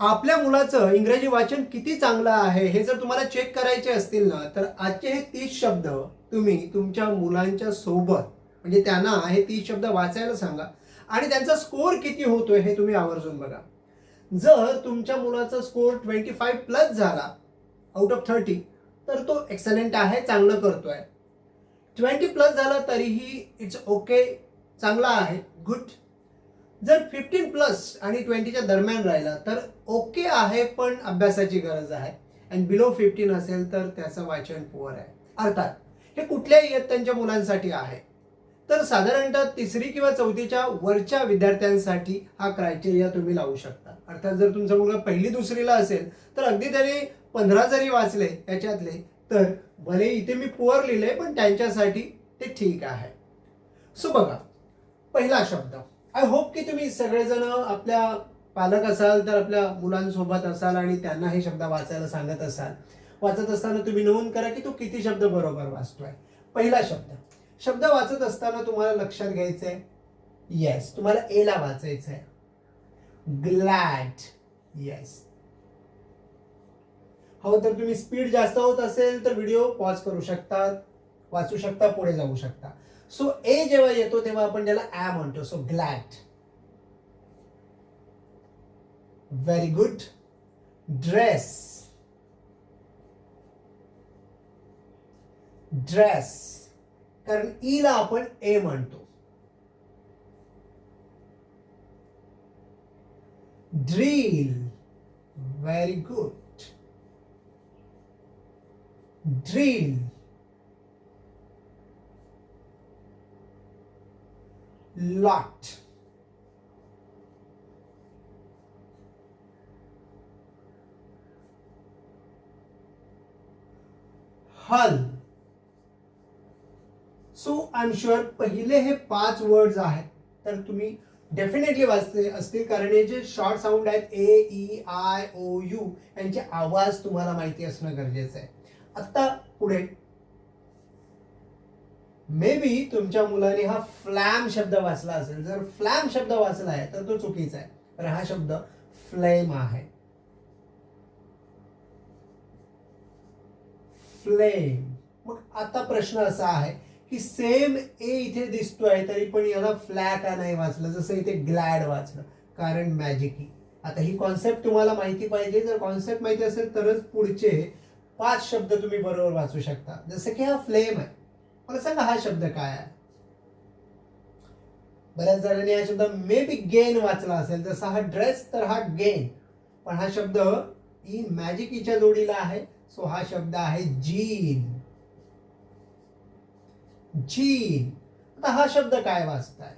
आपल्या मुलाचं इंग्रजी वाचन किती चांगलं आहे हे जर तुम्हाला चेक करायचे असतील ना तर आजचे हे तीस शब्द तुम्ही तुमच्या मुलांच्या सोबत म्हणजे त्यांना हे तीस शब्द वाचायला सांगा. आणि त्यांचा स्कोअर किती होतोय हे तुम्ही आवर्जून बघा. जर तुमच्या मुलाचा स्कोअर ट्वेंटी फाईव्ह प्लस झाला आउट ऑफ थर्टी तर तो एक्सलेंट आहे चांगलं करतोय. ट्वेंटी प्लस झाला तरीही इट्स ओके चांगला आहे गुड जर फिफ्टीन प्लस आणि ट्वेंटीच्या दरम्यान राहिला तर ओके आहे पण अभ्यासाची गरज आहे. आणि बिलो फिफ्टीन असेल तर त्याचं वाचन पुअर आहे. अर्थात हे कुठल्याही इयत्तांच्या मुलांसाठी आहे. तर साधारणतः तिसरी किंवा चौथीच्या वरच्या विद्यार्थ्यांसाठी हा क्रायटेरिया तुम्ही लावू शकता. अर्थात जर तुमचा मुलगा पहिली दुसरीला असेल तर अगदी त्याने पंधरा जरी वाचले याच्यातले तर भले इथे मी पुअर लिहिले पण त्यांच्यासाठी ते ठीक आहे. सो बघा पहिला शब्द. आय होप की तुम्ही सगळेजण आपल्या पालक असाल तर आपल्या मुलांसोबत असाल आणि त्यांना हे शब्द वाचायला सांगत असाल. वाचत असताना तुम्ही नोंद करा की तो किती शब्द बरोबर वाचतोय. पहिला शब्द. शब्द वाचत असताना तुम्हाला लक्षात घ्यायचंय येस तुम्हाला एला वाचायचं आहे ग्लॅड येस हो तर तुम्ही स्पीड जास्त होत असेल तर व्हिडिओ पॉज करू शकता वाचू शकता पुढे जाऊ शकता. सो ए जेव्हा येतो तेव्हा आपण त्याला ॲ म्हणतो. So glad very good dress dress कारण ई ला आपण ए म्हणतो. Drill very good drill lot. हल सो आय एम शुअर पहिले हे पाच वर्ड्स आहेत. तर तुम्ही डेफिनेटली वाचते असतील कारण हे जे शॉर्ट साऊंड आहेत A E I O U यांचे आवाज तुम्हाला माहिती असणं गरजेचं आहे. आत्ता पुढे मे बी तुमच्या मुलाने हा फ्लॅम शब्द वाचला असेल. जर फ्लॅम शब्द वाचला आहे तर तो चुकीचा आहे. तर हा शब्द फ्लेम आहे. फ्लेम मग आता प्रश्न असा आहे की सेम ए इथे दिसतोय तरी पण याला फ्लॅ का नाही वाचलं. जसं इथे ग्लॅड वाचलं. कारण मॅजिकी आता ही कॉन्सेप्ट तुम्हाला माहिती पाहिजे. जर कॉन्सेप्ट माहिती असेल तरच पुढचे पाच शब्द तुम्ही बरोबर वाचू शकता. जसं की हा फ्लेम आहे. मला सांगा हा शब्द काय आहे? बऱ्याच जणांनी हा शब्द मे बी गेन वाचला असेल जसा हा ड्रेस तर हा गेन पण हा शब्द ही मॅजिकीच्या जोडीला आहे सो हा शब्द आहे जीन जीन आता हा शब्द काय वाचताय?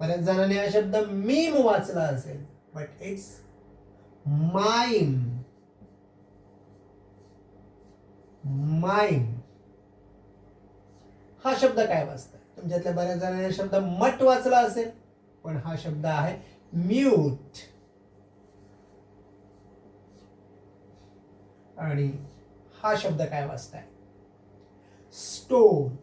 बऱ्याच जणांनी हा शब्द मीम वाचला असेल बट इट्स माईम माईम हा शब्द काय वाचताय तुमच्यातल्या बऱ्याच जणांनी शब्द मट वाचला असेल पण हा शब्द आहे म्यूट. आणि हा शब्द काय वाचताय स्टोन.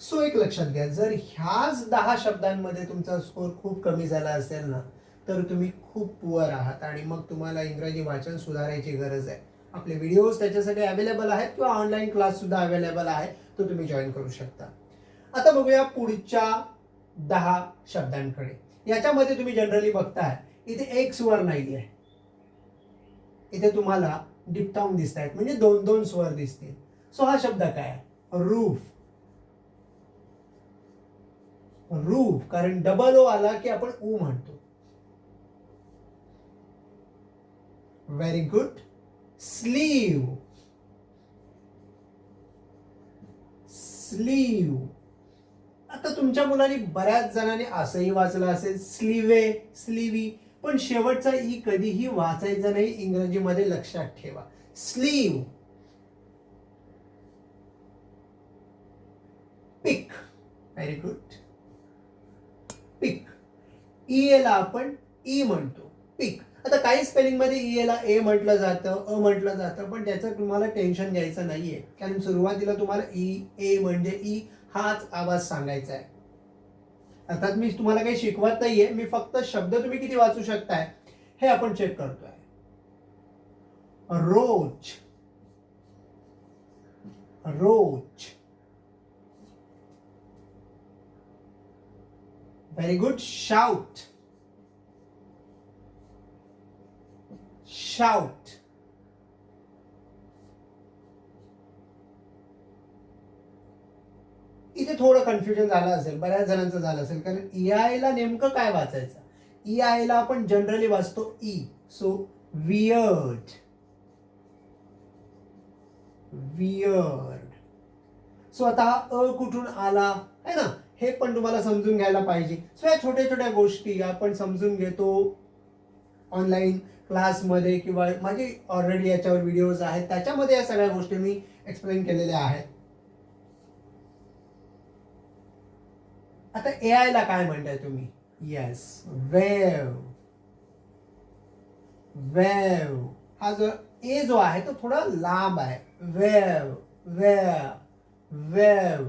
सो एक लक्षात घ्या जर ह्याच दहा शब्दांमध्ये तुमचा स्कोर खूप कमी झाला असेल ना तर तुम्ही खूप पुअर आहात आणि मग तुम्हाला इंग्रजी वाचन सुधारायची गरज आहे. आपले व्हिडिओज त्याच्यासाठी अवेलेबल आहेत किंवा ऑनलाईन क्लास सुद्धा अवेलेबल आहे तो तुम्ही जॉईन करू शकता. आता बघूया पुढच्या दहा शब्दांकडे. याच्यामध्ये तुम्ही जनरली बघताय इथे एक स्वर नाही आहे इथे तुम्हाला डिप्टाऊन दिसत आहेत म्हणजे दोन दोन स्वर दिसतील. सो हा शब्द काय? रूफ. रूफ कारण डबल ओ आला की आपण ऊ म्हणतो. व्हेरी गुड स्लीव स्लीव आता तुमच्या मुलांनी बऱ्याच जणांनी असंही वाचलं असेल स्लीवे स्लीवी पण शेवटचा ई कधीही वाचायचा नाही इंग्रजीमध्ये लक्षात ठेवा. Sleeve pick very good pick E ला आपण ई म्हणतो. पिक आता काही स्पेलिंगमध्ये ई ला ए म्हटलं जातं अ म्हटलं जातं पण त्याचं तुम्हाला टेन्शन घ्यायचं नाहीये. कारण सुरुवातीला तुम्हाला e, ई ए म्हणजे ई हाच आवाज सांगायचा आहे. अर्थात मी तुम्हाला काही शिकवत नाहीये मी फक्त शब्द तुम्ही किती वाचू शकताय हे आपण चेक करतोय. Rose. Rose. Very good shout shout. इथे थोडं कन्फ्युजन झालं असेल बऱ्याच जणांचं झालं असेल कारण ई ला नेमकं काय वाचायचं? ई ला आपण जनरली वाचतो E so weird weird so आता अ कुठून आला आहे ना? हे पण तुम्हाला समजून घ्यायला पाहिजे. सो या छोट्या छोट्या गोष्टी आपण समजून घेतो ऑनलाईन क्लासमध्ये किंवा माझे ऑलरेडी याच्यावर व्हिडिओज आहेत त्याच्यामध्ये या सगळ्या गोष्टी मी एक्सप्लेन केलेल्या आहेत. आता ए आय ला काय म्हणताय तुम्ही? येस वेव वेव हा जो ए जो आहे तो थोडा लांब आहे. वेव वेव वेव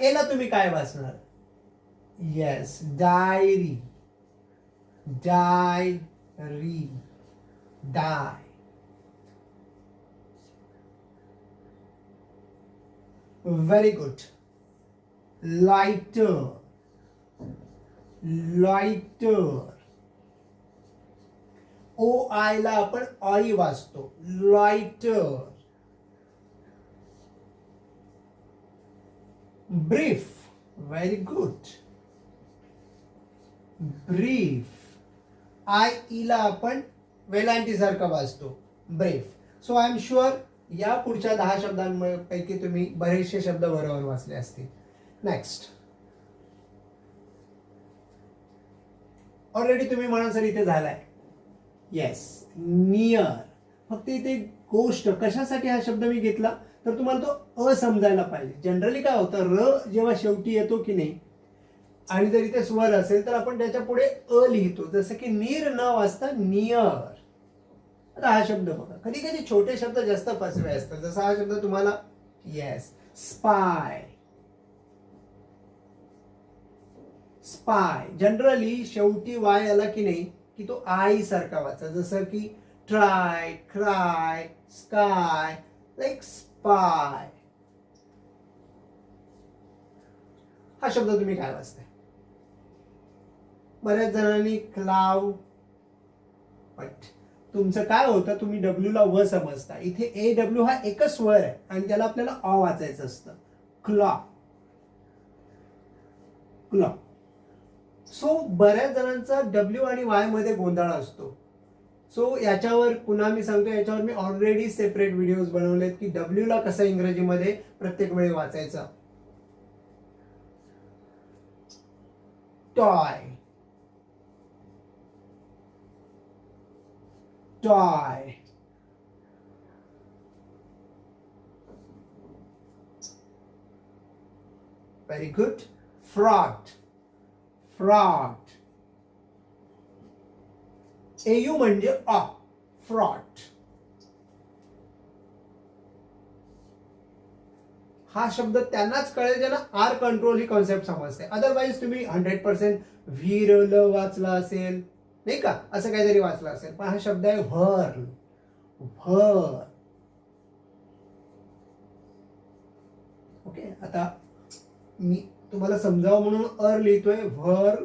ए ला तुम्ही काय वाचणार? Yes diary diary die very good lighter lighter O I ला आपण ऑई वाचतो. Lighter brief very good brief. I ईला आपण वेलांटीसारखा वाचतो. Brief. So I am sure या पुढच्या दहा शब्दांपैकी तुम्ही बरेचसे शब्द बरोबर वाचले असतील. नेक्स्ट ऑलरेडी तुम्ही म्हणा सर इथे झालाय. येस नियर फक्त इथे गोष्ट कशासाठी हा शब्द मी घेतला? तर तुम्हाला तो अ समजायला पाहिजे. जनरली काय होतं? र जेव्हा शेवटी येतो की नाही आणि जर इथे स्वर असेल तर आपण त्याच्या पुढे अ लिहितो. जसं की नीर न वाचता नियर. आता हा शब्द बघा. कधी कधी छोटे शब्द जास्त फसवे असतात. जसा हा शब्द तुम्हाला येस स्पाय स्पाय जनरली शेवटी वाय आला की नाही की तो आई सारखा वाचा. जसं की try cry sky like spy हा शब्द तुम्ही काय वाचताय? बऱ्याच जणांनी क्लाव बट तुमचं काय होतं तुम्ही डब्ल्यू ला व समजता. इथे ए डब्ल्यू हा एकच स्वर आहे आणि त्याला आपल्याला ऑ वाचायचं असतं. क्लॉ क्लॉ सो बऱ्याच जणांचा डब्ल्यू आणि वायमध्ये गोंधळ असतो. सो याच्यावर पुन्हा मी सांगतो याच्यावर मी ऑलरेडी सेपरेट व्हिडिओज बनवलेत की डब्ल्यू ला कसं इंग्रजीमध्ये प्रत्येक वेळी वाचायचं? Toy toy very good fraught fraught AU म्हणजे अ फ्रॉट हा शब्द त्यांनाच कळेल ज्यांना आर कंट्रोल ही कॉन्सेप्ट समजते. अदरवाईज तुम्ही हंड्रेड पर्सेंट व्हीर ल वाचला असेल. नाही का? असं काहीतरी वाचलं असेल. पण हा शब्द आहे व्हर. व्हर. ओके? आता मी तुम्हाला समजावं म्हणून अर लिहितोय. व्हर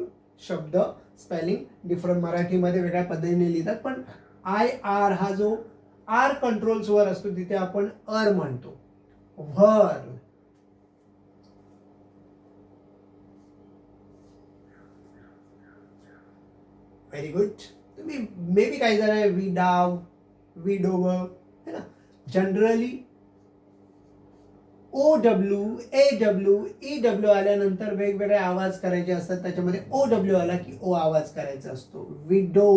शब्द स्पेलिंग डिफरंट मराठीमध्ये वेगळ्या पद्धतीने लिहितात. पण आय आर हा जो आर कंट्रोल्सवर असतो तिथे आपण अर म्हणतो. व्हर. व्हेरी गुड तुम्ही मे बी काही जण वी डाव वी डोव है ना generally O W A W E W आल्यानंतर वेगवेगळे आवाज करायचे असतात. त्याच्यामध्ये ओ डब्ल्यू आला की ओ आवाज करायचा असतो. विडो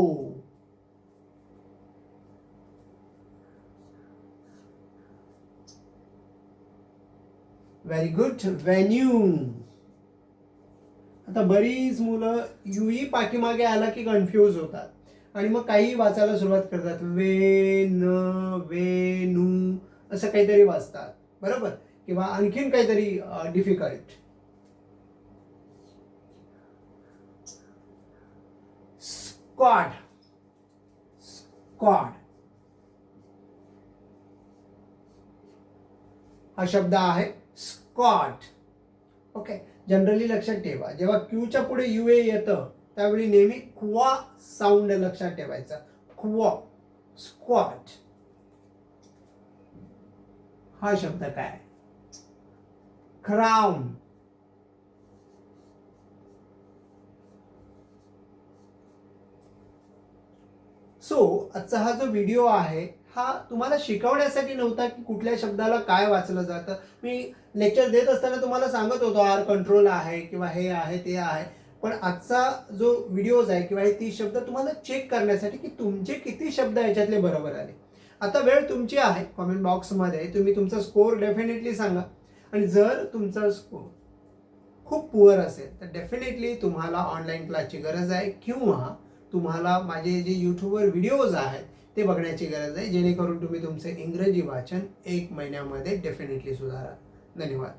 व्हेरी गुड व्हेन्यू आता बरीच मुलं युई पाठीमागे आला की कन्फ्यूज होतात. आणि मग काही वाचायला सुरुवात करतात. वे न वे नू असं काहीतरी वाचतात. बरोबर? किंवा आणखीन काहीतरी डिफिकल्ट स्क्वॉड स्क्वॉड हा शब्द आहे. स्कॉट ओके जनरली लक्षात ठेवा जेव्हा क्यूच्या पुढे यू ए येतं त्यावेळी नेहमी क्वा साऊंड लक्षात ठेवायचा. क्वा स्क्वॉट हा शब्द काय? क्राऊन सो आजचा हा जो व्हिडिओ आहे हा तुम्हाला शिकवण्यासाठी नव्हता की कुठल्या शब्दाला काय वाचलं जातं. मी लेक्चर देत असताना तुम्हाला सांगत होतो आर कंट्रोल आहे किंवा हे आहे ते आहे. पण आजचा जो व्हिडिओज आहे किंवा हे तीस शब्द तुम्हाला चेक करण्यासाठी की तुमचे किती शब्द याच्यातले बरोबर आले. आता वेळ तुमची आहे. कॉमेंट बॉक्समध्ये तुम्ही तुमचा स्कोअर डेफिनेटली सांगा. आणि जर तुमचा स्कोअर खूप पुअर असेल तर डेफिनेटली तुम्हाला ऑनलाईन क्लासची गरज आहे किंवा तुम्हाला माझे जे यूट्यूबवर व्हिडिओज आहेत ते बघण्याची गरज आहे जेणेकरून तुम्ही तुमचे इंग्रजी वाचन एक महिन्यामध्ये डेफिनेटली सुधारा धन्यवाद.